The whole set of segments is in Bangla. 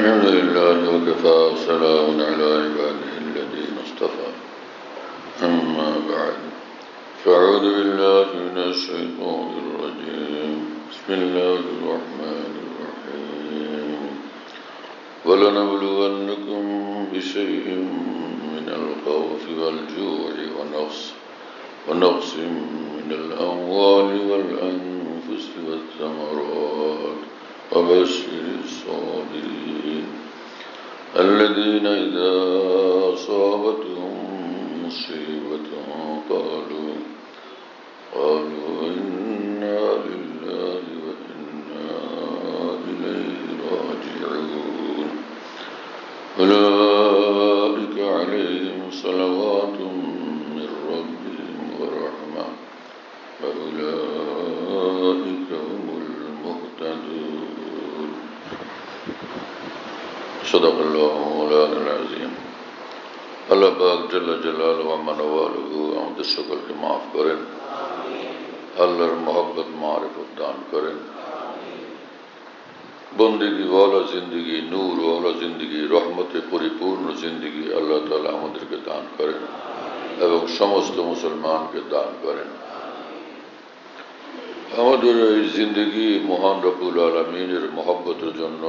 الحمد لله وكفى وسلام على عباده الذين اصطفى أما بعد فأعوذ بالله من الشيطان الرجيم. بسم الله الرحمن الرحيم. ولنبلونكم بشيء من الخوف والجوع ونقص ونقص من الأموال والأنفس والثمرات. وبشر الصابرين. الذين إذا أصابتهم مصيبة قالوا قالوا إنا لله وإنا إليه راجعون. أولئك عليهم صلوات من ربهم ورحمة. وأولئك صدق الله مولانا العظيم আল্লাহ পাক জাল্লা জালাল ওয়ামানওয়ালহু আমাদের সকলকে মাফ করেন আল্লাহর মহব্বত মারিফত দান করেন বন্দিগি ওয়ালা জিন্দগি নূর ওয়ালা জিন্দগি রহমতে পরিপূর্ণ জিন্দগি আল্লাহ তালা আমাদেরকে দান করেন এবং সমস্ত মুসলমানকে দান করেন আমাদের এই জিন্দগি মহান রবুল আলমিনের মহব্বতের জন্য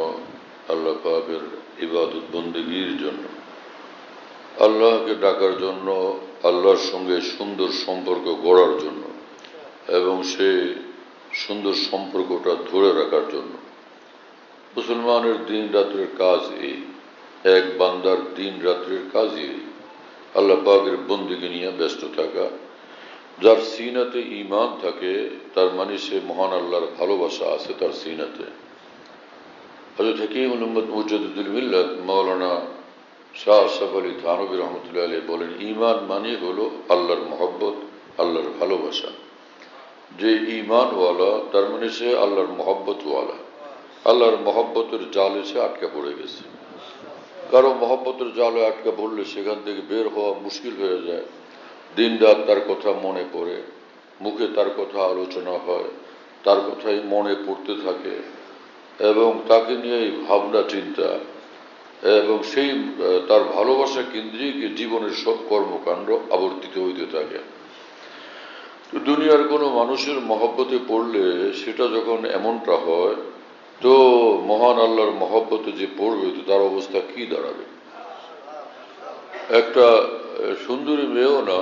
আল্লাহ পাকের ইবাদত বন্দগির জন্য। আল্লাহকে ডাকার জন্য, আল্লাহর সঙ্গে সুন্দর সম্পর্ক গড়ার জন্য এবং সে সুন্দর সম্পর্কটা ধরে রাখার জন্য। মুসলমানের দিন রাত্রের কাজ এই, এক বান্দার দিন রাত্রের কাজই এই। আল্লাহ পাকের বন্দিকে নিয়ে ব্যস্ত থাকা, যার সিনাতে ইমান থাকে, তার মানে সে মহান আল্লাহর ভালোবাসা আছে তার সিনাতে। হজরত হাকিম মুজাদুল মিল্লাত মৌলানা শাহ আশরাফ আলী থানবী রহমতুল্লাহ আলী বলেন ইমান মানে হলো আল্লাহর মহব্বত, আল্লাহর ভালোবাসা। যে ইমানওয়ালা তার মানে সে আল্লাহর মহব্বতওয়ালা। আল্লাহর মহব্বতের জালে সে আটকা পড়ে গেছে। কারও মহব্বতের জালে আটকা পড়লে সেখান থেকে বের হওয়া মুশকিল হয়ে যায়। দিন রাত তার কথা মনে পড়ে, মুখে তার কথা আলোচনা হয়, তার কথাই মনে পড়তে থাকে। এবং তাকে নিয়ে ভাবনা, চিন্তা, এবং সেই তার ভালোবাসা কেন্দ্রিক জীবনের সব কর্মকাণ্ড আবর্তিত হইতে থাকে। দুনিয়ার কোনো মানুষের মহব্বতে পড়লে সেটা যখন এমনটা হয়, তো মহান আল্লাহর মহব্বতে যে পড়বে, তো তার অবস্থা কি দাঁড়াবে? একটা সুন্দরী মেয়েও না,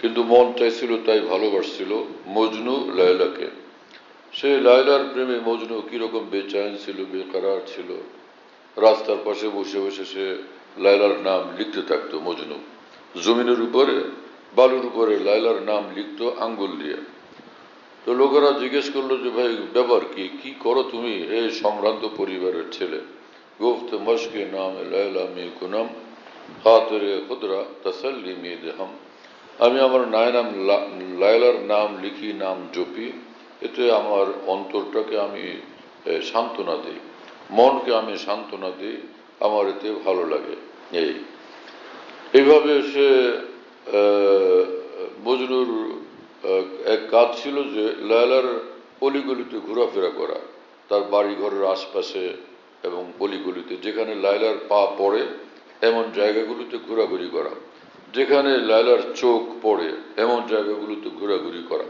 কিন্তু মন চাইছিল, তাই ভালোবাসছিল, মজনু লায়লাকে। সে লায়লার প্রেমে মজনু কীরকম বেচাইন ছিল, বেকারার ছিল। রাস্তার পাশে বসে বসে সে লায়লার নাম লিখতে থাকতো মজনু। জমিনের উপরে, বালুর উপরে লায়লার নাম লিখতো আঙ্গুল দিয়ে। তো লোকেরা জিজ্ঞেস করল যে, ভাই, ব্যাপার কি? কি করো তুমি? হে সম্ভ্রান্ত পরিবারের ছেলে। গুফত মশকে নাম লায়লা মে কুনাম, হাতরে খুদরা তসল্লি মে দেহম। আমি আমার নায়নাম লায়লার নাম লিখি, নাম জপি। এতে আমার অন্তরটাকে আমি সান্ত্বনা দিই। মনকে আমি সান্ত্বনা দিই, আমার এতে ভালো লাগে। এই। এইভাবে সে মজনুর এক কাজ ছিল যে লায়লার অলিগলিতে ঘোরাফেরা করা। তার বাড়ি ঘরের আশপাশে এবং অলিগলিতে, যেখানে লায়লার পা পড়ে, এমন জায়গাগুলোতে ঘোরাঘুরি করা। যেখানে লায়লার চোখ পড়ে, এমন জায়গাগুলোতে ঘোরাঘুরি করা।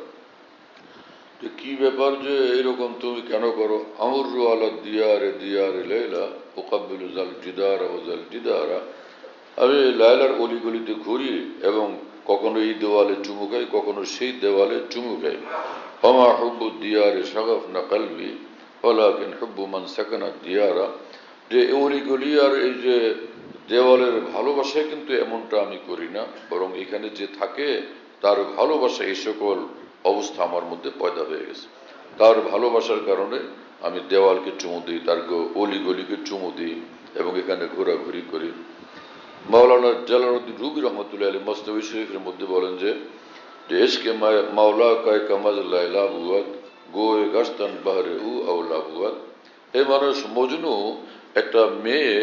তো কি ব্যাপার যে এরকম তুমি কেন করো? আমর আলা দিয়ারে দিয়ারে লাইলা ওকাবিল জাল জিদারা ও জাল জিদারা। আমি লায়লার অলিগলিতে ঘুরি এবং কখনো এই দেওয়ালে চুমু খাই, কখনো সেই দেওয়ালে চুমু খাই। হমা হব্বু দিয়ারে সাগফ না কালবি হলাকিন হব্বু মান সাকানা দিয়ারা। যে অলিগলি আর এই যে দেওয়ালের ভালোবাসায় কিন্তু এমনটা আমি করি না, বরং এখানে যে থাকে, তার ভালোবাসা এই সকল অবস্থা আমার মধ্যে পয়দা হয়ে গেছে। তার ভালোবাসার কারণে আমি দেওয়ালকে চুমু দিই, তার অলিগলিকে চুমু দিই এবং এখানে ঘোরাঘুরি করি। মাওলানা জালালুদ্দিন রুবি রহমতুল্লাহ আলী মস্তবি শরীফের মধ্যে বলেন যে এসকে মাওলা কয় কামাজ লাইলা বুয়াদ গোয়ে গাস্তান বাহারে উ আউলা বুয়াদ এই মানুষ, মজনু, একটা মেয়ে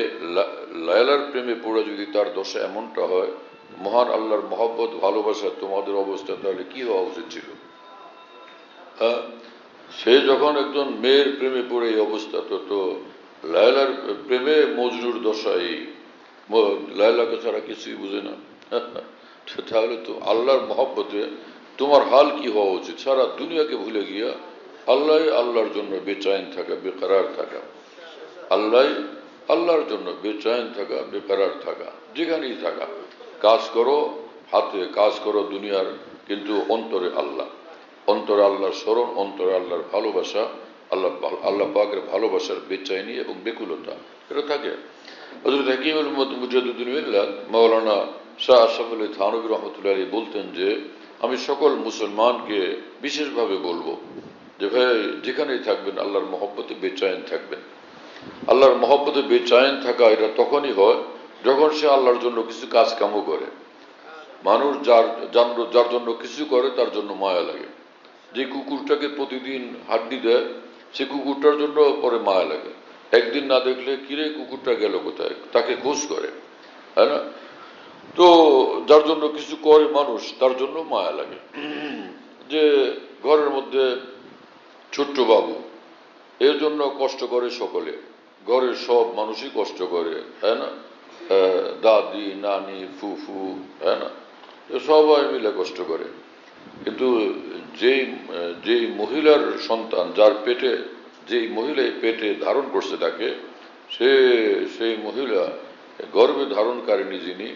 লায়লার প্রেমে পড়ে যদি তার দশা এমনটা হয় মহান আল্লাহর মহব্বত, ভালোবাসা, তোমাদের অবস্থা তাহলে কি হওয়া উচিত ছিল? হ্যাঁ? সে যখন একজন মেয়ের প্রেমে পড়ে এই অবস্থা, তো তো লায়লার প্রেমে মজনুর দশা এই। লায়লাকে ছাড়া কিছুই বুঝে না। তাহলে তো আল্লাহর মহব্বতে তোমার হাল কি হওয়া উচিত? সারা দুনিয়াকে ভুলে গিয়া আল্লাহ আল্লাহর জন্য বেচাইন থাকা, বেকারার থাকা। আল্লাহ আল্লাহর জন্য বেচাইন থাকা, বেকারার থাকা, যেখানেই থাকা। কাজ করো, হাতে কাজ করো দুনিয়ার, কিন্তু অন্তরে আল্লাহ। অন্তরে আল্লাহর স্মরণ, অন্তরে আল্লাহর ভালোবাসা, আল্লাহ আল্লাহ পাকের ভালোবাসার বেচাইনি এবং বেকুলতা। এটা থাকে। হজরত হাকিম মুজাদুদ্দিন মৌলানা শাহ আশরাফ আলী থানবী রহমতুল্লাহ আলী বলতেন যে, আমি সকল মুসলমানকে বিশেষভাবে বলব যে, ভাই, যেখানেই থাকবেন, আল্লাহর মহব্বতে বেচায়ন থাকবেন। আল্লাহর মহব্বতে বেচায়ন থাকা এটা তখনই হয় যখন সে আল্লাহর জন্য কিছু কাজ কামও করে, মানুষ যার যার- জন্য কিছু করে, তার জন্য মায়া লাগে। যে কুকুরটাকে প্রতিদিন হাড্ডি দেয়, সে কুকুরটার জন্য পরে মায়া লাগে। একদিন না দেখলে, কিরে, কুকুরটা গেল কোথায়? তাকে খোঁজ করে, তাই না? তো যার জন্য কিছু করে মানুষ, তার জন্য মায়া লাগে। যে ঘরের মধ্যে ছোট্ট বাবু, এর জন্য কষ্ট করে সকলে। ঘরের সব মানুষই কষ্ট করে, তাই না? দাদি, নানি, ফুফু তাই না? সবাই মিলে কষ্ট করে। কিন্তু যেই যেই মহিলার সন্তান, যার পেটে, যেই মহিলা পেটে ধারণ করছে তাকে, সে, সেই মহিলা গর্ভে ধারণকারিণী যিনি,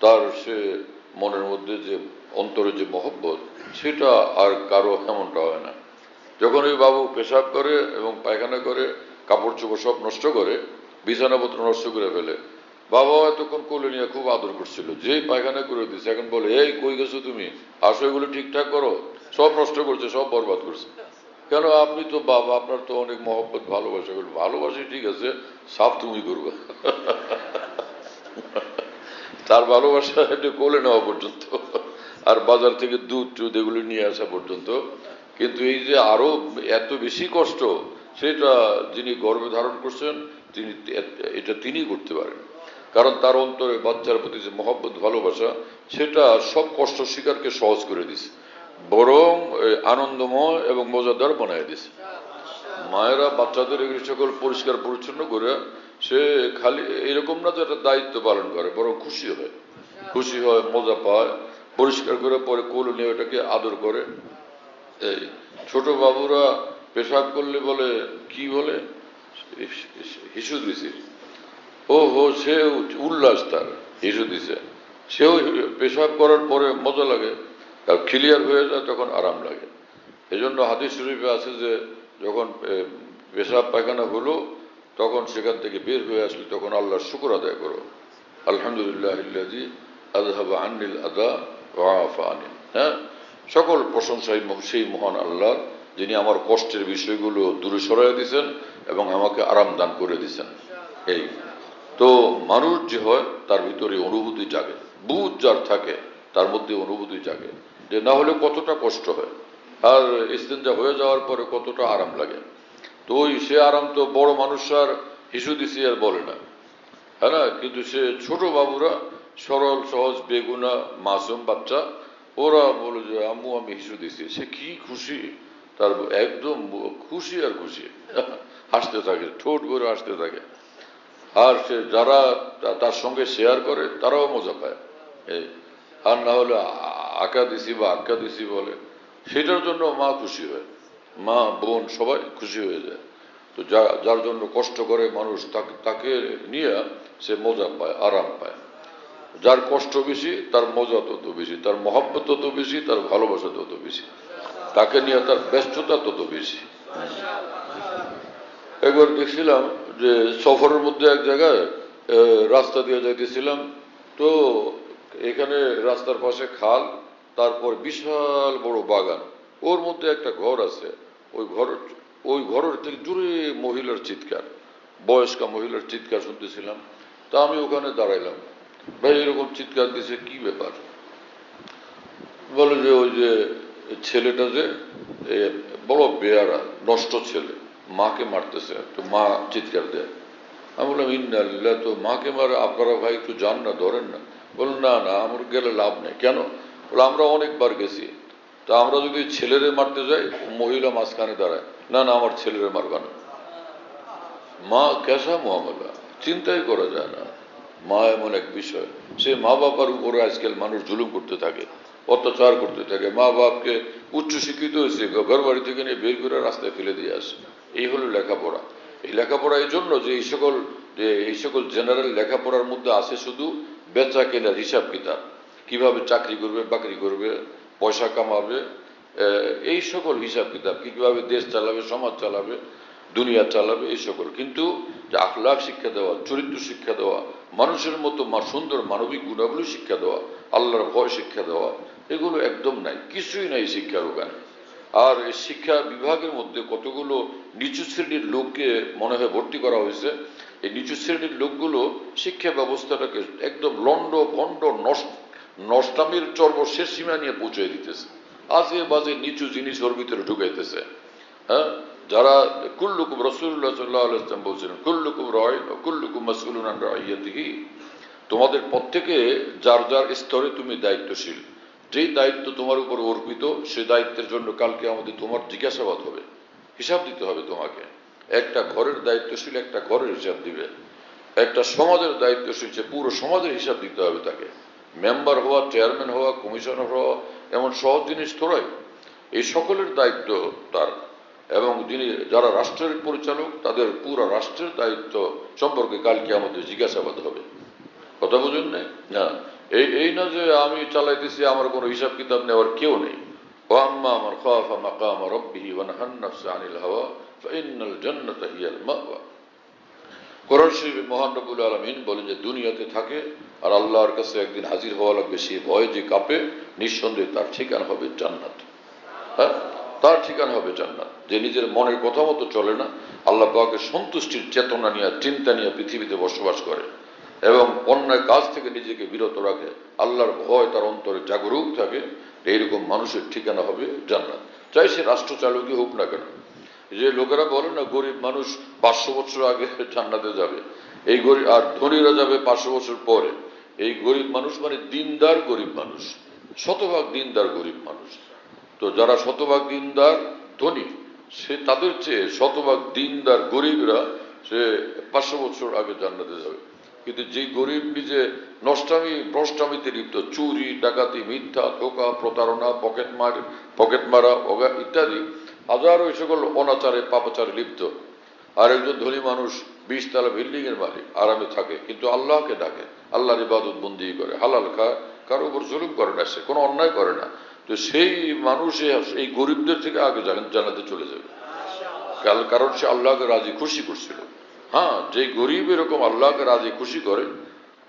তার সে মনের মধ্যে যে, অন্তরে যে মহব্বত, সেটা আর কারও এমনটা হয় না। যখন ওই বাবু পেশাব করে এবং পায়খানা করে, কাপড় চোপড় সব নষ্ট করে, বিছানাপত্র নষ্ট করে ফেলে বাবা এতক্ষণ কোলে নিয়ে খুব আদর করছিল, যেই পায়খানা করে দিচ্ছে এখন বলে, এই, কই গেছো তুমি? আসো এগুলো ঠিকঠাক করো। সব নষ্ট করছে, সব বরবাদ করছে। কেন, আপনি তো বাবা, আপনার তো অনেক মহব্বত, ভালোবাসা করবে ভালোবাসি ঠিক আছে, সাফ তুমি করবে। তার ভালোবাসা একটু কোলে নেওয়া পর্যন্ত, আর বাজার থেকে দুধ টুধ এগুলো নিয়ে আসা পর্যন্ত। কিন্তু এই যে আরও এত বেশি কষ্ট, সেটা যিনি গর্ভে ধারণ করছেন, তিনি এটা তিনি করতে পারেন। কারণ তার অন্তরে বাচ্চার প্রতি যে মহব্বত, ভালোবাসা, সেটা সব কষ্ট স্বীকারকে সহজ করে দিছে। বরং আনন্দময় এবং মজাদার বানায় দিছে। মায়েরা বাচ্চাদের এগুলি সকল পরিষ্কার পরিচ্ছন্ন করে সে খালি এরকম না যে একটা দায়িত্ব পালন করে, বরং খুশি হয়। খুশি হয়, মজা পায়, পরিষ্কার করে পরে কোল নিয়ে ওটাকে আদর করে। এই ছোট বাবুরা পেশাব করলে বলে, কি বলে? হিসু দিছে। ও হো সে উল্লাস তার, হিসু দিছে। সেও পেশাব করার পরে মজা লাগে, আর ক্লিয়ার হয়ে যায় তখন আরাম লাগে। এই জন্য হাদিস শরীফে আছে যে, যখন পেশাব পায়খানা হলো, তখন সেখান থেকে বের হয়ে আসলে তখন আল্লাহর শুকর আদায় করো। আলহামদুলিল্লাহ ইল্লাযী আযহাবা আন্নিল আদা ওয়া আফা আনি হ্যাঁ? সকল প্রশংসাই সেই মহান আল্লাহ যিনি আমার কষ্টের বিষয়গুলো দূরে সরাই দিয়েছেন এবং আমাকে আরাম দান করে দিয়েছেন এই। তো মানুষ যে হয়, তার ভিতরে অনুভূতি জাগে। বুধ যার থাকে, তার মধ্যে অনুভূতি জাগে। যে না হলে কতটা কষ্ট হয়। আর ইস্তেঞ্জা হয়ে যাওয়ার পরে কতটা আরাম লাগে। তো ওই সে আরাম তো বড় মানুষ আর হিসু দিছি আর বলে না। হ্যাঁ না? কিন্তু সে ছোট বাবুরা, সরল, সহজ, বেগুনা, মাসুম বাচ্চা, ওরা বলে যে, আম্মু, আমি হিসু দিছি। সে কি খুশি? তার একদম খুশি আর খুশি। হাসতে থাকে, ঠোঁট করে হাসতে থাকে। আর সে যারা তার সঙ্গে শেয়ার করে, তারাও মজা পায়। আর না হলে আঁকা দিছি বা আঁকা দিছি বলে, সেটার জন্য মা খুশি হয়। মা, বোন সবাই খুশি হয়ে যায়। তো যা, যার জন্য কষ্ট করে মানুষ তাকে তাকে নিয়ে সে মজা পায়, আরাম পায়। যার কষ্ট বেশি, তার মজা তত বেশি, তার মহব্বত তত বেশি, তার ভালোবাসা তত বেশি। তাকে নিয়ে তার ব্যস্ততা তত বেশি। একবার দেখছিলাম যে সফরের মধ্যে এক জায়গায় রাস্তা দিয়ে যাইতেছিলাম। তো এখানে রাস্তার পাশে খাল, তারপর বিশাল বড় বাগান। ওর মধ্যে একটা ঘর আছে। ওই ঘর, ওই ঘরের থেকে জুড়ে মহিলার চিৎকার। বয়স্কা মহিলার চিৎকার শুনতেছিলাম। তা আমি ওখানে দাঁড়াইলাম। ভাই, এরকম চিৎকার দিছে, কি ব্যাপার? বলে যে, ওই যে ছেলেটা যে বড় বেয়ারা, নষ্ট ছেলে। মাকে মারতেছে তো মা চিৎকার দেয়। আমি বললাম ইন্দাল্লাহ তো মাকে মারে, আপনারা ভাই একটু যান না, ধরেন না। বললেন না না, আমার গেলে লাভ নেই। কেন? বলে, আমরা অনেকবার গেছি। তা আমরা যদি ছেলেরে মারতে যাই, মহিলা মাঝখানে দাঁড়ায়। না না, আমার ছেলেরে মারবা না। মা কেসা মহামালা চিন্তাই করা যায় না। মা এমন এক বিষয়। সে মা বাবার উপরে আজকাল মানুষ জুলুম করতে থাকে, অত্যাচার করতে থাকে। মা বাপকে উচ্চ শিক্ষিত হয়েছে ঘর বাড়ি থেকে নিয়ে বের করে রাস্তায় ফেলে দিয়ে আসে। এই হলো লেখাপড়া। এই লেখাপড়া এই জন্য যে এই সকল, যে এই সকল জেনারেল লেখাপড়ার মধ্যে আছে শুধু বেচা কেনার হিসাব কিতাব। কীভাবে চাকরি করবে, বাকরি করবে, পয়সা কামাবে এই সকল হিসাব কিতাব। কীভাবে দেশ চালাবে, সমাজ চালাবে, দুনিয়া চালাবে, এই সকল। কিন্তু যে আখলাখ শিক্ষা দেওয়া, চরিত্র শিক্ষা দেওয়া, মানুষের মতো সুন্দর মানবিক গুণাবলী শিক্ষা দেওয়া, আল্লাহর ভয় শিক্ষা দেওয়া, এগুলো একদম নাই, কিছুই নাই শিক্ষার ওখানে। আর শিক্ষা বিভাগের মধ্যে কতগুলো নিচু শ্রেণির লোককে মনে হয় ভর্তি করা হয়েছে, এই নিচু শ্রেণির লোকগুলো শিক্ষা ব্যবস্থাটাকে একদম লন্ড ভণ্ড নষ্ট, নষ্টামির চর্ব শেষ সীমা নিয়ে পৌঁছে দিতেছে। আজে বাজে নিচু জিনিস ওর ভিতরে ঢুকাইতেছে। হ্যাঁ? যারা কুল্লুকুম রসুল্লাহ সাল্লাহ আলাইসলাম বলছিলেন, কুল্লুকুম রয়, কুল্লুকুম মাসুলুন রাইয়াতিহি। তোমাদের প্রত্যেকে যার যার স্তরে তুমি দায়িত্বশীল। যেই দায়িত্ব তোমার উপর অর্পিত, সে দায়িত্বের জন্য কালকে আমাদের তোমার জিজ্ঞাসাবাদ হবে। হিসাব দিতে হবে তোমাকে। একটা ঘরের দায়িত্বশীল একটা ঘরের হিসাব দিবে। একটা সমাজের দায়িত্বশীল সে পুরো সমাজের হিসাব দিতে হবে তাকে। মেম্বার হওয়া, চেয়ারম্যান হওয়া, কমিশনার হওয়া, এমন সহজ জিনিস থোড়াই। এই সকলের দায়িত্ব তার। এবং যিনি যারা রাষ্ট্রের পরিচালক, তাদের পুরো রাষ্ট্রের দায়িত্ব সম্পর্কে কালকে আমাদের জিজ্ঞাসাবাদ হবে। কথা বুঝুন না। এই এই না যে আমি চালাইতেছি, আমার কোনো হিসাব কিতাব নেওয়ার কেউ নেই। ও আম্মা আমার খাফা রব্বিহি হাওয়া ফাইনাল জান্নাতা হিয়াল মাওয়া। কোরআন শরীফে মহান রব্বুল আলমিন বলেন যে, দুনিয়াতে থাকে আর আল্লাহর কাছে একদিন হাজির হওয়া লাগবে, সে ভয় যে কাঁপে, নিঃসন্দেহে তার ঠিকানা হবে জান্নাত। হ্যাঁ? তার ঠিকানা হবে জান্নাত। যে নিজের মনের কথা মতো চলে না, আল্লাহ পাকের সন্তুষ্টির চেতনা নিয়ে চিন্তা নিয়ে পৃথিবীতে বসবাস করে। এবং অন্যায় কাজ থেকে নিজেকে বিরত রাখে। আল্লাহর ভয় তার অন্তরে জাগরুক থাকে। এইরকম মানুষের ঠিকানা হবে জান্নাত। চাই সে রাষ্ট্র চালকই হোক না কেন। যে লোকেরা বলে না, গরিব মানুষ পাঁচশো বছর আগে জান্নাতে যাবে। এই গরিব আর ধনীরা যাবে পাঁচশো বছর পরে। এই গরিব মানুষ মানে দিনদার গরিব মানুষ। শতভাগ দিনদার গরিব মানুষ। তো যারা শতভাগ দিনদার, ধনী, সে তাদের চেয়ে শতভাগ দিনদার গরিবরা সে পাঁচশো বছর আগে জান্নাতে যাবে। কিন্তু যে গরিব নিজে নষ্টামি, ভ্রষ্টামিতে লিপ্ত, চুরি, ডাকাতি, মিথ্যা, ধোকা, প্রতারণা, পকেট মার, পকেট মারা ইত্যাদি হাজারো এই সকল অনাচারে, পাপাচারে লিপ্ত। আর একজন ধনী মানুষ বিশ তালা বিল্ডিং এর মালিক, আরামে থাকে, কিন্তু আল্লাহকে ডাকে, আল্লাহর ইবাদত বন্দি করে, হালাল খায়, কারও উপর জুলুম করে না সে, কোনো অন্যায় করে না। তো সেই মানুষ এই গরিবদের থেকে আগে জানাতে চলে যাবে। কারণ সে আল্লাহকে রাজি, খুশি করছিল। হ্যাঁ যে গরিব এরকম আল্লাহকে রাজি খুশি করে,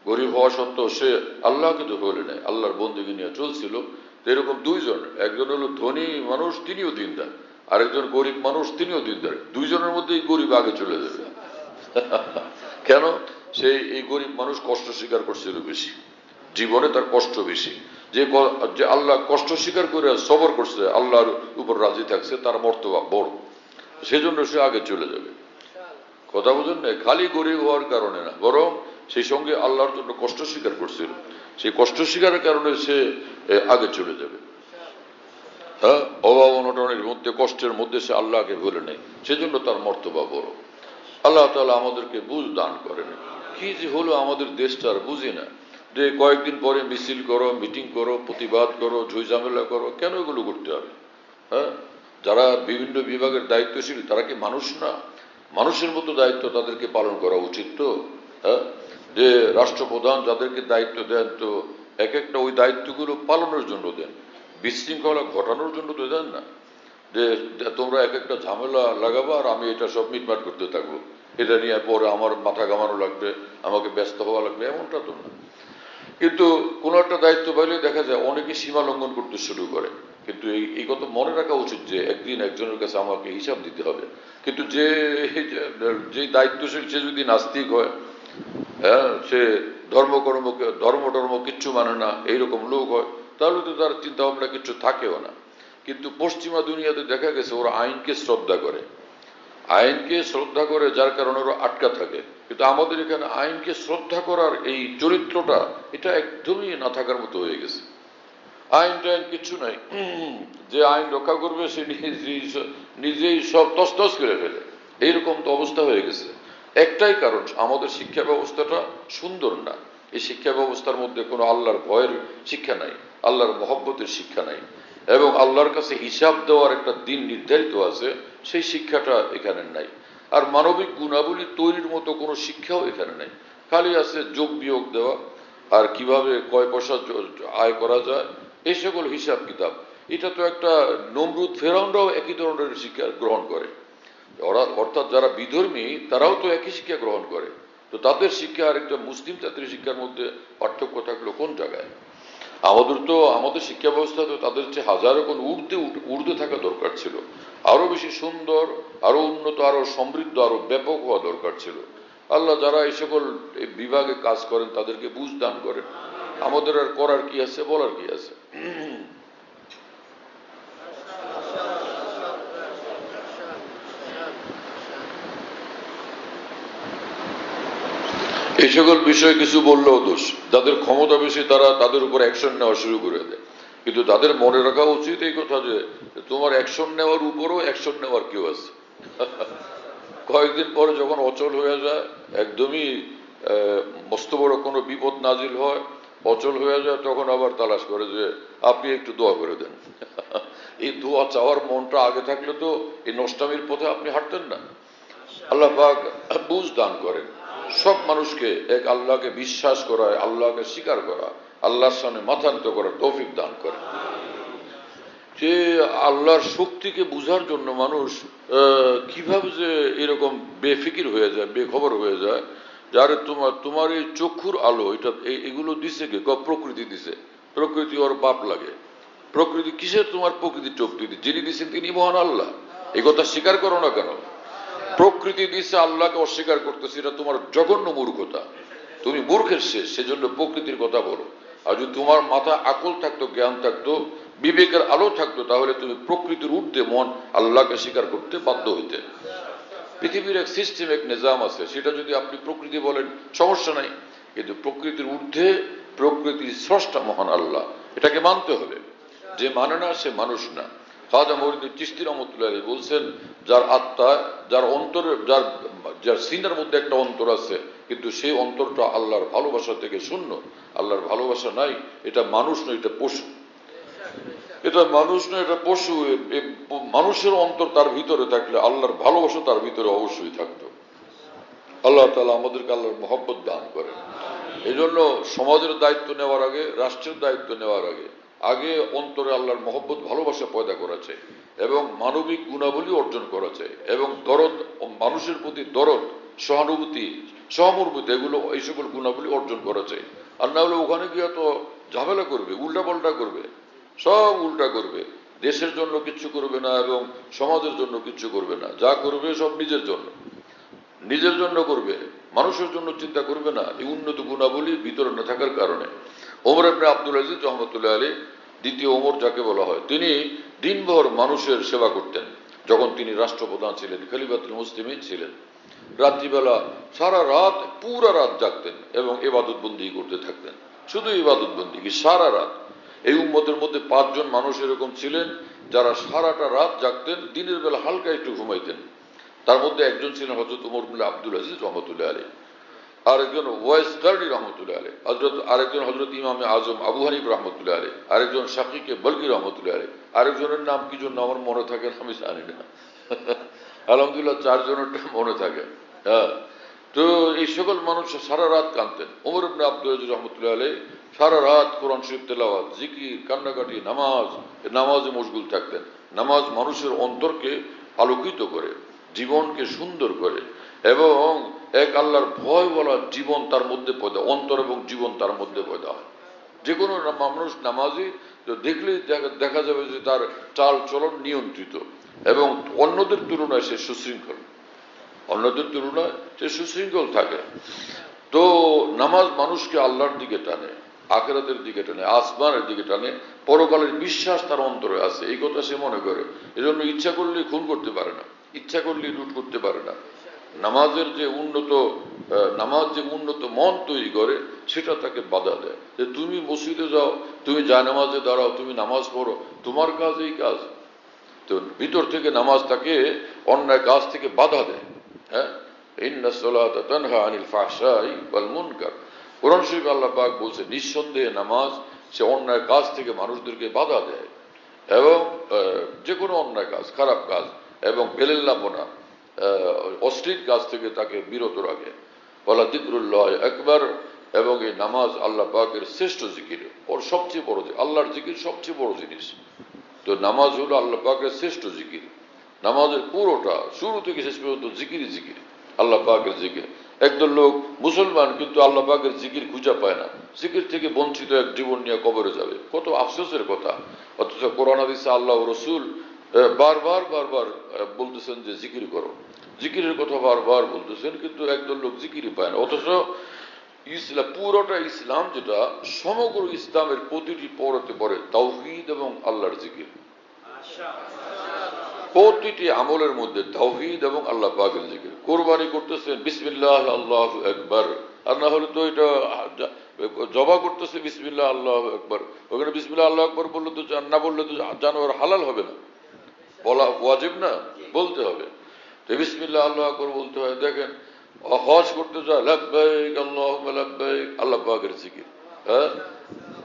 গরিব হওয়া সত্ত্বেও সে আল্লাহকে তো বলে নেয়, আল্লাহর বন্দিকে নিয়ে চলছিল। এরকম দুইজন, একজন হলো ধনী মানুষ, তিনিও দিনদার। আরেকজন গরিব মানুষ, তিনিও দিনদার। দুইজনের মধ্যেই গরিব আগে চলে যাবে। কেন? সে এই গরিব মানুষ কষ্ট স্বীকার করছিল বেশি। জীবনে তার কষ্ট বেশি। যে যে আল্লাহ কষ্ট স্বীকার করে সবর করছে, আল্লাহর উপর রাজি থাকছে, তার মর্তবা বড়। সেজন্য সে আগে চলে যাবে। কথা বুঝুন না খালি গরিব হওয়ার কারণে না, বরং সেই সঙ্গে আল্লাহর জন্য কষ্ট স্বীকার করছিল। সেই কষ্ট স্বীকারের কারণে সে আগে চলে যাবে। হ্যাঁ অভাব অনটনের মধ্যে, কষ্টের মধ্যে সে আল্লাহকে ভুলে নেই। সেজন্য তার মর্তবা বড়। আল্লাহ তাআলা আমাদেরকে বুঝ দান করেন। কি যে হলো আমাদের দেশটার বুঝি না। যে কয়েকদিন পরে মিছিল করো, মিটিং করো, প্রতিবাদ করো ঝামেলা করো, কেন এগুলো করতে হবে? হ্যাঁ যারা বিভিন্ন বিভাগের দায়িত্বশীল, তারা কি মানুষ না? মানুষের মতো দায়িত্ব তাদেরকে পালন করা উচিত তো হ্যাঁ? যে রাষ্ট্রপ্রধান যাদেরকে দায়িত্ব দেন তো, এক একটা ওই দায়িত্বগুলো পালনের জন্য দেন, বিশৃঙ্খলা ঘটানোর জন্য তো দেন না। যে তোমরা এক একটা ঝামেলা লাগাবো আর আমি এটা সব মিটমাট করতে থাকব। এটা নিয়ে পরে আমার মাথা ঘামানো লাগবে, আমাকে ব্যস্ত হওয়া লাগবে, এমনটা তো না। কিন্তু কোনো একটা দায়িত্ব পাইলে দেখা যায় অনেকে সীমা লঙ্ঘন করতে শুরু করে। কিন্তু এই এই কথা মনে রাখা উচিত যে একদিন একজনের কাছে আমাকে হিসাব দিতে হবে। কিন্তু যে যে দায়িত্বশীল সে যদি নাস্তিক হয় হ্যাঁ সে ধর্মকর্ম ধর্ম টর্ম কিচ্ছু মানে না, এইরকম লোক হয়, তাহলে তো তার চিন্তা ভাবনা কিছু থাকেও না। কিন্তু পশ্চিমা দুনিয়াতে দেখা গেছে ওরা আইনকে শ্রদ্ধা করে। আইনকে শ্রদ্ধা করে যার কারণে ওরা আটকা থাকে। কিন্তু আমাদের এখানে আইনকে শ্রদ্ধা করার এই চরিত্রটা, এটা একদমই না থাকার মতো হয়ে গেছে। আইন টাইন কিছু নাই। যে আইন রক্ষা করবে সে নিজেই সব তসতস করে ফেলে। এইরকম তো অবস্থা হয়ে গেছে। একটাই কারণ, আমাদের শিক্ষা ব্যবস্থাটা সুন্দর না। এই শিক্ষা ব্যবস্থার মধ্যে কোনো আল্লাহর ভয়ের শিক্ষা নাই, আল্লাহর মহব্বতের শিক্ষা নাই। এবং আল্লাহর কাছে হিসাব দেওয়ার একটা দিন নির্ধারিত আছে, সেই শিক্ষাটা এখানে নাই। আর মানবিক গুণাবলী তৈরির মতো কোনো শিক্ষাও এখানে নাই। খালি আছে যোগ বিয়োগ দেওয়া। আর কীভাবে কয় পয়সা আয় করা যায় এই সকল হিসাব কিতাব। এটা তো একটা নমরুদ ফেরাউনরাও একই ধরনের শিক্ষা গ্রহণ করে। অর্থাৎ যারা বিধর্মী, তারাও তো একই শিক্ষা গ্রহণ করে। তো তাদের শিক্ষা আর একটা মুসলিম জাতির শিক্ষার মধ্যে পার্থক্য থাকল কোন জায়গায়? আমাদের তো, আমাদের শিক্ষা ব্যবস্থা তো তাদের চেয়ে হাজারো কোন ঊর্ধ্বে ঊর্ধ্বে থাকা দরকার ছিল। আরও বেশি সুন্দর, আরও উন্নত, আরও সমৃদ্ধ, আরও ব্যাপক হওয়া দরকার ছিল। আল্লাহ যারা এই সকল বিভাগে কাজ করেন, তাদেরকে বুঝ দান করেন। আমাদের আর করার কি আছে, বলার কি আছে? এই সকল বিষয়ে কিছু বললেও দোষ। যাদের ক্ষমতা বেশি, তারা তাদের উপর অ্যাকশন নেওয়া শুরু করে দেয়। কিন্তু তাদের মনে রাখা উচিত এই কথা যে তোমার অ্যাকশন নেওয়ার উপরও অ্যাকশন নেওয়ার কেউ আছে। কয়েকদিন পরে যখন অচল হয়ে যায়, একদমই মস্ত বড় কোনো বিপদ নাজিল হয় অচল হয়ে যায়, তখন আবার তালাশ করে যে আপনি একটু দোয়া করে দেন। এই দোয়া চাওয়ার মনটা আগে থাকলে তো এই নষ্টামির পথে আপনি হাঁটতেন না। আল্লাহ পাক বুঝ দান করেন। সব মানুষকে এক আল্লাহকে বিশ্বাস করা, আল্লাহকে স্বীকার করা, আল্লাহর সামনে মাথান্ত করার তৌফিক দান করেন। যে আল্লাহর শক্তিকে বুঝার জন্য মানুষ কীভাবে যে এরকম বেফিকির হয়ে যায়, বেখবর হয়ে যায় যার তোমার তোমার এই চক্ষুর আলো, এটা এগুলো দিছে কে? প্রকৃতি দিছে। প্রকৃতি ওর বাপ লাগে। প্রকৃতি কিসের তোমার প্রকৃতি চোখ দিতে যিনি দিচ্ছেন তিনি মহান আল্লাহ। এই কথা স্বীকার করো না কেন? প্রকৃতি দিচ্ছে আল্লাহকে অস্বীকার করতেছে, এটা তোমার জঘন্য মূর্খতা। তুমি মূর্খের শেষ সেজন্য প্রকৃতির কথা বলো। আর যদি তোমার মাথা আকল থাকতো, জ্ঞান থাকতো, বিবেকের আলো থাকতো, তাহলে তুমি প্রকৃতির ঊর্ধ্বে মন আল্লাহকে স্বীকার করতে বাধ্য হইতে। পৃথিবীর এক সিস্টেম এক নিজাম আছে। সেটা যদি আপনি প্রকৃতি বলেন, সমস্যা নাই। কিন্তু প্রকৃতির ঊর্ধ্বে প্রকৃতির স্রষ্টা মহান আল্লাহ। এটাকে মানতে হবে। যে মানে না, সে মানুষ না। খাজা মরিদুল চিস্তি রহমতুল্লাহ বলছেন, যার আত্মা, যার অন্তর, যার যার সিনার মধ্যে একটা অন্তর আছে, কিন্তু সেই অন্তরটা আল্লাহর ভালোবাসা থেকে শূন্য। আল্লাহর ভালোবাসা নাই, এটা মানুষ নয়, এটা পশু। এটা মানুষ নয়, এটা পশু। মানুষের অন্তর তার ভিতরে থাকলে আল্লাহর ভালোবাসা তার ভিতরে অবশ্যই থাকতো। আল্লাহ তালা আমাদেরকে আল্লাহর মহব্বত দান করেন এই জন্য সমাজের দায়িত্ব নেওয়ার আগে, রাষ্ট্রের দায়িত্ব নেওয়ার আগে আগে অন্তরে আল্লাহর মহব্বত, ভালোবাসা পয়দা করা চাই এবং মানবিক গুণাবলী অর্জন করা চাই এবং দরদ, মানুষের প্রতি দরদ, সহানুভূতি সহানুভূতি, এগুলো, এই সকল গুণাবলী অর্জন করা চাই আর না হলে ওখানে গিয়ে তো ঝামেলা করবে উল্টা পাল্টা করবে। সব উল্টা করবে। দেশের জন্য কিচ্ছু করবে না এবং সমাজের জন্য কিচ্ছু করবে না। যা করবে সব নিজের জন্য। নিজের জন্য করবে। মানুষের জন্য চিন্তা করবে না। এই উন্নত গুণাবলী ভিতরে না থাকার কারণে। ওমর আপনি আব্দুল আজিজ রহমতুল্লাহ আলী দ্বিতীয় ওমর যাকে বলা হয়, তিনি দিনভর মানুষের সেবা করতেন। যখন তিনি রাষ্ট্রপ্রধান ছিলেন, খলিফাতুল মুসলিমিন ছিলেন। রাত্রিবেলা সারা রাত, পুরা রাত জাগতেন এবং এবাদত বন্দি করতে থাকতেন। শুধু ইবাদত বন্দি সারা রাত। এই উম্মতের মধ্যে পাঁচজন মানুষ এরকম ছিলেন, যারা সারাটা রাত জাগতেন, দিনের বেলা হালকা একটু ঘুমাইতেন। তার মধ্যে একজন ছিলেন হজরত উমর আব্দুল আজিজ রহমতুল্লাহ আলী আরেকজন ওয়াইস কার্ডি রহমতুল্লাহ আলী হজরত আরেকজন হজরত ইমামে আজম আবু হানিফ রহমতুল্লাহ আলী আরেকজন শাকিকে বলকি রহমতুল্লাহ আলী আরেকজনের নাম কি জন্য আমার মনে থাকে আমি জানি না। আলহামদুলিল্লাহ চারজনেরটা মনে থাকে। হ্যাঁ। তো এই সকল মানুষ সারা রাত কাঁদতেন। ইবনে আব্দুল আজিজ রহমতুল্লাহ আলী সারা রাত কোরআন শরীফ তেলাওয়াত, জিকির, কান্নাকাটি, নামাজ নামাজে মশগুল থাকতেন। নামাজ মানুষের অন্তরকে আলোকিত করে, জীবনকে সুন্দর করে এবং এক আল্লাহর ভয় বলা জীবন তার মধ্যে পয়দা, অন্তর এবং জীবন তার মধ্যে পয়দা হয়। যে কোনো মানুষ নামাজি, তো দেখলেই দেখা- দেখা যাবে যে তার চাল চলন নিয়ন্ত্রিত এবং অন্যদের তুলনায় সে সুশৃঙ্খল। অন্যদের তুলনায় সে সুশৃঙ্খল থাকে। তো নামাজ মানুষকে আল্লাহর দিকে টানে। আখেরাতের দিকে টানে, আসমানের দিকে টানে, পরকালের বিশ্বাস তার অন্তরে আছে, এই কথা সে মনে করে। এজন্য ইচ্ছা করলে খুন করতে পারে না, ইচ্ছা করলে লুট করতে পারে না। নামাজের যে উন্নত নামাজ যে উন্নত মন তৈরি করে, সেটা তাকে বাধা দেয়। যে তুমি মসজিদে যাও, তুমি যা নামাজে দাঁড়াও, তুমি নামাজ পড়ো, তোমার কাজ এই কাজ। তো ভিতর থেকে নামাজ তাকে অন্যায় কাজ থেকে বাধা দেয়। হ্যাঁ? ইন্না সালাতা তানহা আনিল ফাহশাই ওয়াল মুনকার। কোরআন শরীফ আল্লাহ পাক বলছে, নিঃসন্দেহে নামাজ সে অন্যায় কাজ থেকে মানুষদেরকে বাধা দেয় এবং যে কোনো অন্যায় কাজ, খারাপ কাজ এবং বেলেল্লাপনা অশ্লীল কাজ থেকে তাকে বিরত রাখে। বলা দিকরুল্লাহ একবার এবং এই নামাজ আল্লাহ পাকের শ্রেষ্ঠ জিকির। ওর সবচেয়ে বড় জি- আল্লাহর জিকির সবচেয়ে বড় জিনিস। তো নামাজ হলো আল্লাহ পাকের শ্রেষ্ঠ জিকির। নামাজের পুরোটা, শুরু থেকে শেষ পর্যন্ত জিকিরই জিকির, আল্লাহ পাকের জিকির। একদল লোক মুসলমান, কিন্তু আল্লাহ পাকের জিকির খুঁজে পায় না। জিকির থেকে বঞ্চিত এক জীবন নিয়ে কবরে যাবে। কত আফসোসের কথা। অথচ কোরআন, হাদিসে, আল্লাহ, রসুল বারবার বারবার বলতেছেন যে জিকির করো। জিকিরের কথা বারবার বলতেছেন, কিন্তু একদল লোক জিকিরই পায় না। অথচ ইসলাম পুরোটা ইসলাম যেটা, সমগ্র ইসলামের প্রতিটি পরতে পড়ে তাওহিদ এবং আল্লাহর জিকির। প্রতিটি আমলের মধ্যে তাওহিদ এবং আল্লাহ পাকের জিকির। কোরবানি করতেছেন, বিসমিল্লাহ, আল্লাহ একবার আর না হলে তো এটা জবা করতেছে, বিসমিল্লাহ, আল্লাহ একবার ওখানে বিসমিল্লাহ, আল্লাহ একবার বললে তো না বললে তো জানোয়ার হালাল হবে না। বলা ওয়াজিব না, বলতে হবে। তো বিসমিল্লাহ, আল্লাহ একবার বলতে হয়, দেখেন, হজ করতে যায় লাব্বাইক আল্লাহ আল্লাহ পাকের জিকির। হ্যাঁ?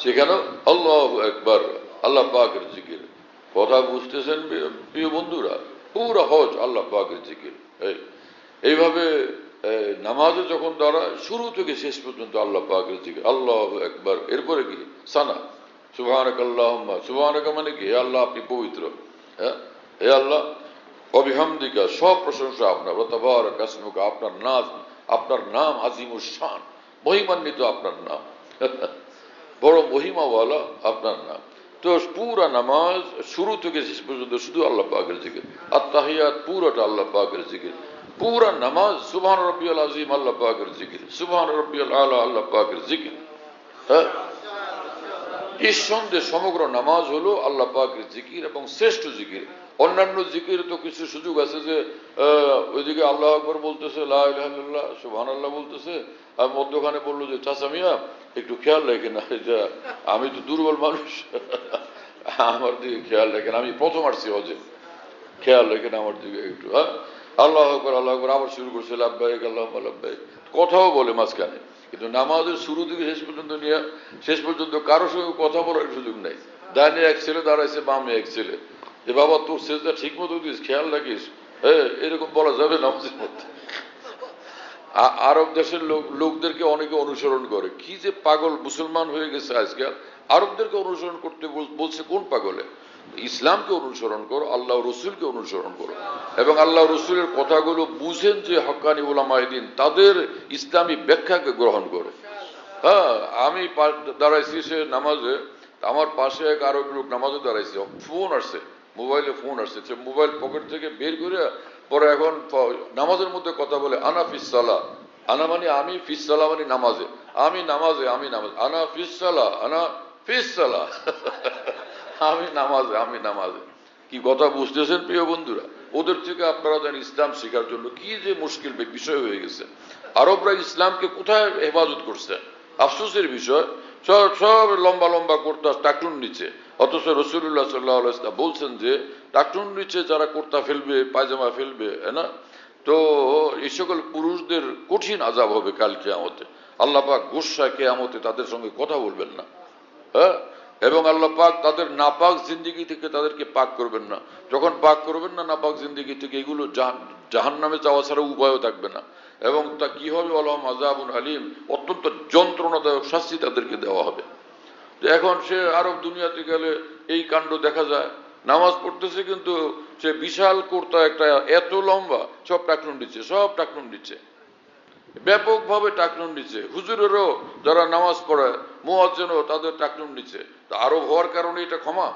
সেখানে আল্লাহ একবার আল্লাহ পাকের জিকির। কথা বুঝতেছেন প্রিয়- বন্ধুরা? পুরো হজ আল্লাহ পাকের জিকির। এই এইভাবে এই, নামাজে যখন দাঁড়ায় শুরু থেকে শেষ পর্যন্ত আল্লাহ পাকের জিকির। আল্লাহ একবার এরপরে কি? সানা। সুবাহানক আল্লাহ সুবাহানক মানে কি? আল্লাহ আপনি পবিত্র। হ্যাঁ? হে আল্লাহ অবিহামদিকা সব প্রশংসা আপনার। অতবার কাসমুকা আপনার নাম আপনার নাম আজিমুর শান। মহিমান্বিত আপনার নাম। বড় মহিমাওয়ালা আপনার নাম। তো পুরা নামাজ শুরু থেকে শেষ পর্যন্ত শুধু আল্লাহ পাকের জিকির। আর তাহিয়াত পুরোটা আল্লাহ পাকের জিকির। পুরা নামাজ সুবহান রব্বিয়াল আজিম আল্লাহ পাকের জিকির। সুবহান রব্বিয়াল আলা আল্লাহ পাকের জিকির। হ্যাঁ? নিঃসন্দেহে সমগ্র নামাজ হলো আল্লাহ পাকের জিকির এবং শ্রেষ্ঠ জিকির। অন্যান্য জিকির তো কিছু সুযোগ আছে যে ওইদিকে আল্লাহ আকবর বলতেছে লাহ সুবহান আল্লাহ বলতেছে, আর মধ্যখানে বলল যে, চাচা মিয়া, একটু খেয়াল রাখেন আমি তো দুর্বল মানুষ। আমার দিকে খেয়াল রাখেন, আমি প্রথম আসছি হজে। খেয়াল রাখেন আমার দিকে একটু হ্যাঁ? আল্লাহ আকবর আল্লাহ আকবর, আবার শুরু করছে লাভবাহিক আল্লাহ লাভবাহিক কথাও বলে মাঝখানে। কিন্তু নামাজের শুরু থেকে শেষ পর্যন্ত নিয়ে, শেষ পর্যন্ত কারোর সঙ্গে কথা বলার সুযোগ নেই। ডাইনে এক ছেলে দাঁড়াইছে, বামে এক ছেলে। যে, বাবা, তোর শেষটা ঠিক মতো দিস, খেয়াল রাখিস। হ্যাঁ এরকম বলা যাবে নামাজের মধ্যে। আরব দেশের লোক, লোকদেরকে অনেকে অনুসরণ করে। কি যে পাগল মুসলমান হয়ে গেছে আজকাল। আরবদেরকে অনুসরণ করতে বলছে কোন পাগলে? ইসলামকে অনুসরণ করো, আল্লাহ রসুলকে অনুসরণ করো। এবং আল্লাহ রসুলের কথাগুলো বুঝেন যে হকানি ওলামায়দিন তাদের ইসলামী ব্যাখ্যাকে গ্রহণ করো। হ্যাঁ আমি দাঁড়াইছি সে নামাজে আমার পাশে এক আরব লোক নামাজে দাঁড়াইছে। ফোন আসছে, মোবাইলে ফোন আসছে। সে মোবাইল পকেট থেকে বের করে পরে এখন নামাজের মধ্যে কথা বলে, আনা ফিসালা আনা মানে আমি ফিসালা মানে নামাজে। আমি নামাজে, আমি নামাজ। আনা ফিসালা আনা ফিসালা আমি নামাজে আমি নামাজে। কি কথা বুঝতেছেন প্রিয় বন্ধুরা? ওদের থেকে আপনারা জানেন ইসলাম শেখার জন্য কি যে মুশকিল বিষয় হয়ে গেছে। আরবরা ইসলামকে কোথায় হেফাজত করছে? আফসোসের বিষয়। সব সব লম্বা লম্বা কুর্তা টাকলুন নিচে। অথচ রসুল্লাহ সাল্লাহ বলছেন যে, টাকলুন নিচে যারা কুর্তা ফেলবে, পায়জামা ফেলবে হ্যাঁ না? তো এই সকল পুরুষদের কঠিন আজাব হবে কাল কেয়ামতে। আল্লাহ পাক গোসায় কেয়ামতে তাদের সঙ্গে কথা বলবেন না। হ্যাঁ? এবং আল্লাহ পাক তাদের নাপাক জিন্দিগি থেকে তাদেরকে পাক করবেন না। যখন পাক করবেন না নাপাক জিন্দিগি থেকে, এগুলো জাহান নামে যাওয়া ছাড়া উপায়ও থাকবে না। এবং তা কি হবে? আলম আজাবুন হালিম অত্যন্ত যন্ত্রণাদায়ক শাস্তি তাদেরকে দেওয়া হবে। তো এখন সে আরব দুনিয়াতে গেলে এই কাণ্ড দেখা যায়। নামাজ পড়তেছে কিন্তু সে বিশাল কুর্তা একটা, এত লম্বা, সব টাকলুন দিচ্ছে, সব টাকলুন দিচ্ছে। ব্যাপকভাবে টাকলুন দিচ্ছে হুজুরেরও যারা নামাজ পড়ায় মোয়াজ্জেনও তাদের টাকলুন দিচ্ছে তা আরব হওয়ার কারণে এটা ক্ষমা।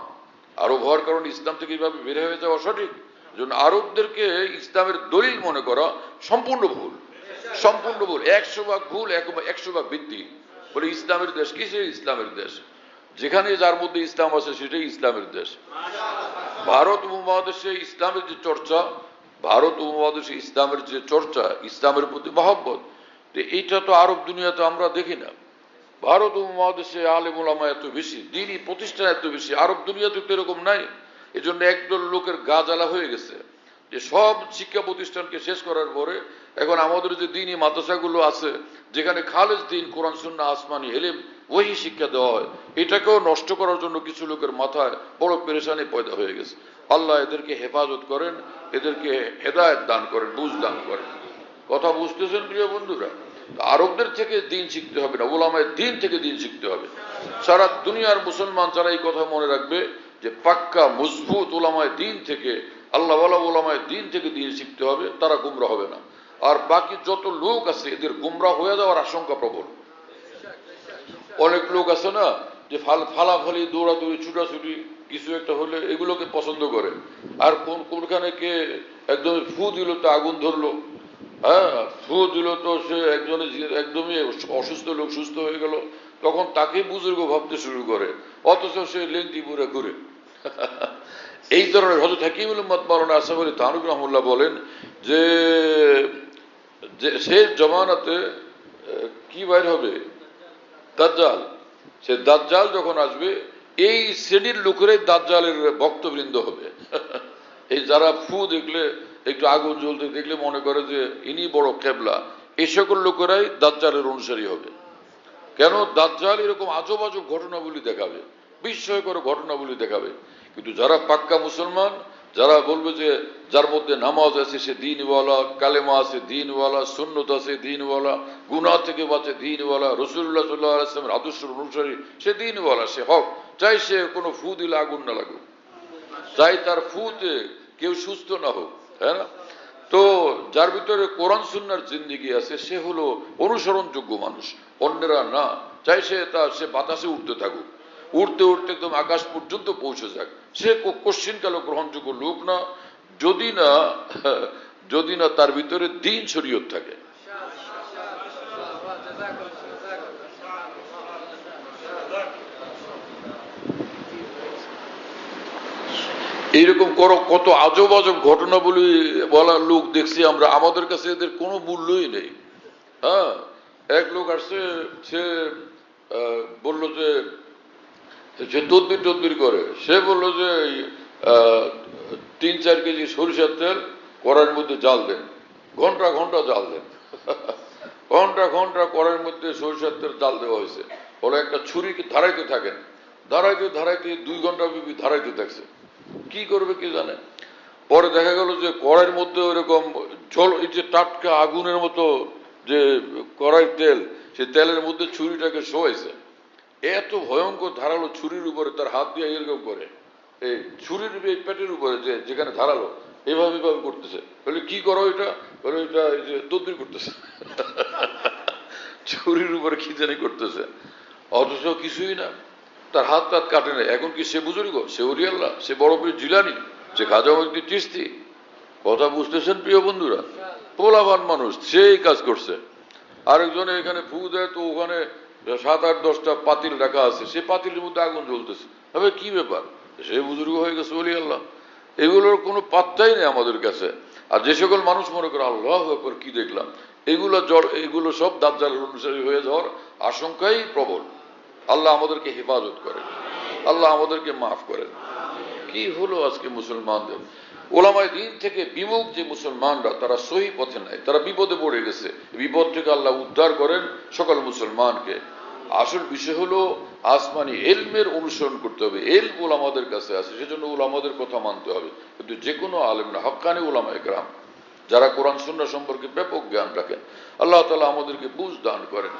আরব হওয়ার কারণে ইসলাম থেকে এইভাবে বের হয়ে যাওয়া সঠিক। জন্য আরবদেরকে ইসলামের দলিল মনে করা সম্পূর্ণ ভুল। সম্পূর্ণ ভুল। একশো ভাগ ভুল একশো ভাগ ভিত্তি। বলে ইসলামের দেশ কিসের ইসলামের দেশ। যেখানে যার মধ্যে ইসলাম আছে সেটাই ইসলামের দেশ। ভারত উপমহাদেশে ইসলামের যে চর্চা ভারত উপমহাদেশে ইসলামের যে চর্চা, ইসলামের প্রতি মহব্বত এইটা তো আরব দুনিয়াতে আমরা দেখি না। ভারত উপমহাদেশে আলেম ওলামা এত বেশি, দিনই প্রতিষ্ঠান এত বেশি, আরব দুনিয়াতে তো এরকম নাই। এজন্য একদল লোকের গা জ্বালা হয়ে গেছে। যে সব শিক্ষা প্রতিষ্ঠানকে শেষ করার পরে এখন আমাদের যে দিনই মাদ্রাসাগুলো আছে, যেখানে খালেজ দিন, কোরআন সুন্না আসমানি, এলেম ওই শিক্ষা দেওয়া হয়। এটাকেও নষ্ট করার জন্য কিছু লোকের মাথায় বড় পেরেশানি পয়দা হয়ে গেছে। আল্লাহ এদেরকে হেফাজত করেন, এদেরকে হেদায়ত দান করেন, বুঝ দান করেন। কথা বুঝতেছেন প্রিয় বন্ধুরা? আরবদের থেকে দিন শিখতে হবে না ওলামায় দিন থেকে দিন শিখতে হবে। সারা দুনিয়ার মুসলমান যারা এই কথা মনে রাখবে যে পাক্কা, মজবুত ওলামায় দিন থেকে আল্লাহ ওলামায় দিন থেকে দিন শিখতে হবে, তারা গুমরা হবে না। আর বাকি যত লোক আছে, এদের গুমরা হয়ে যাওয়ার আশঙ্কা প্রবল। অনেক লোক আছে না, যে ফাল, ফালাফালি, দৌড়াদৌড়ি, ছুটাছুটি, কিছু একটা হলে এগুলোকে পছন্দ করে। আর কোন, কোনখানে কে একদম ফু দিল তো আগুন ধরলো। হ্যাঁ ফু দিল তো সে একজনে একদমই অসুস্থ লোক সুস্থ হয়ে গেল, তখন তাকে বুজুর্গ ভাবতে শুরু করে, অথচ সে লেংটি পুরে ঘুরে। এই ধরনের হজরত উম্মত মাওলানা আসাফ আলী তানুক রহমুল্লাহ বলেন যে সে জমানাতে কি বাইর হবে? দাজ্জাল। সে দাজ্জাল যখন আসবে, এই শ্রেণির লোকেরাই দাজ্জালের ভক্তবৃন্দ হবে। এই যারা ফু দেখলে, একটু আগুন জ্বলতে দেখলে মনে করে যে, ইনি বড় কেবলা। এই সকল লোকেরাই দাজ্জালের অনুসারী হবে। কেন? দাজ্জাল এরকম আজব আজব ঘটনাবলী দেখাবে। বিস্ময়কর ঘটনাবলী দেখাবে। কিন্তু যারা পাক্কা মুসলমান যারা বলবে যে যার মধ্যে নামাজ আছে সে দিনওয়ালা, কালেমা আছে দিনওয়ালা, সুন্নত আছে দিনওয়ালা, গুনাহ থেকে বাঁচে দিনওয়ালা রসুল্লাহ সাল্লাহ আদর্শ অনুসারী, সে দিনওয়ালা, সে হক। চাই সে কোনো ফু দিলে আগুন না লাগুক। চাই তার ফুতে কেউ সুস্থ না হোক হ্যাঁ না? তো যার ভিতরে কোরআন সুন্নার জিন্দিগি আছে, সে হলো অনুসরণযোগ্য মানুষ। অন্যরা না। চাই সে তা, সে বাতাসে উঠতে থাকুক। উঠতে উঠতে একদম আকাশ পর্যন্ত পৌঁছে যাক। সে কোশ্চিন কালো গ্রহণযোগ্য লোক না, যদি না যদি না তার ভিতরে দিন শরীয়ত থাকে। এইরকম করো, কত আজব আজব ঘটনা বলি বলা লোক দেখছি আমরা। আমাদের কাছে এদের কোনো মূল্যই নেই। হ্যাঁ এক লোক আসছে, সে বলল যে সে তদবির টদবির করে। সে বলল যে তিন চার কেজি সরিষার তেল, কড়াইয়ের মধ্যে জাল দেন। ঘণ্টা ঘণ্টা জাল দেন। ঘণ্টা ঘণ্টা কড়াইয়ের মধ্যে সরিষার তেল জাল দেওয়া হয়েছে। বলে একটা ছুরি ধারাইতে থাকেন? ধারাইতে ধারাইতে দুই ঘণ্টা বিবি ধারাইতে থাকছে। কি করবে কি জানে? পরে দেখা গেল যে, কড়াইয়ের মধ্যে ওইরকম জল, এই যে টাটকা আগুনের মতো যে কড়াইয়ের তেল সে তেলের মধ্যে ছুরিটাকে শোয়াইছে। এত ভয়ঙ্কর ধারালো ছুরির উপরে তার হাত দিয়ে এরকম করে। এই ছুরির পেটের উপরে যে যেখানে ধারালো, এভাবে এভাবে করতেছে। বলে, কি করো এটা? বলে, এটা এই যে তদবির করতেছে। ছুরির উপরে কি জানি করতেছে। অথচ কিছুই না। তার হাত টাত কাটে না এখন কি সে বুজুর্গ? সে অরিয়াল্লাহ সে বড় পীর জিলানি? সে খাজা মহিউদ্দিন চিস্তি কথা বুঝতেছেন, প্রিয় বন্ধুরা? পোলাবান মানুষ, সেই কাজ করছে। আরেকজনে এখানে ফু দেয়, তো ওখানে সাত আট দশটা পাতিল রাখা আছে, সে পাতিলের মধ্যে আগুন জ্বলতেছে। তবে কি ব্যাপার? সে বুজুর্গ হয়ে গেছে অলি আল্লাহ। এগুলোর কোনো পাত্তাই নেই আমাদের কাছে। আর যে সকল মানুষ মনে করে, আল্লাহ ব্যাপার কি দেখলাম? এগুলো জ্বর, এগুলো সব দাজ্জালের অনুসারী হয়ে যাওয়ার আশঙ্কাই প্রবল। আল্লাহ আমাদেরকে হেফাজত করেন। আল্লাহ আমাদেরকে মাফ করেন। কি হলো আজকে মুসলমানদের? ওলামায় দিন থেকে বিমুখ যে মুসলমানরা, তারা সহি পথে নাই, তারা বিপদে পড়ে গেছে। বিপদ থেকে আল্লাহ উদ্ধার করেন সকল মুসলমানকে। আসল বিষয় হলো, আসমানি এলমের অনুসরণ করতে হবে এল ওলামাদের কাছে আছে, সেজন্য ওলামাদের কথা মানতে হবে। কিন্তু যে কোনো আলেম না, হকানি ওলামা একরাম যারা কোরআন সুন্না সম্পর্কে ব্যাপক জ্ঞান রাখেন, আল্লাহ তালা আমাদেরকে বুঝ দান করেন।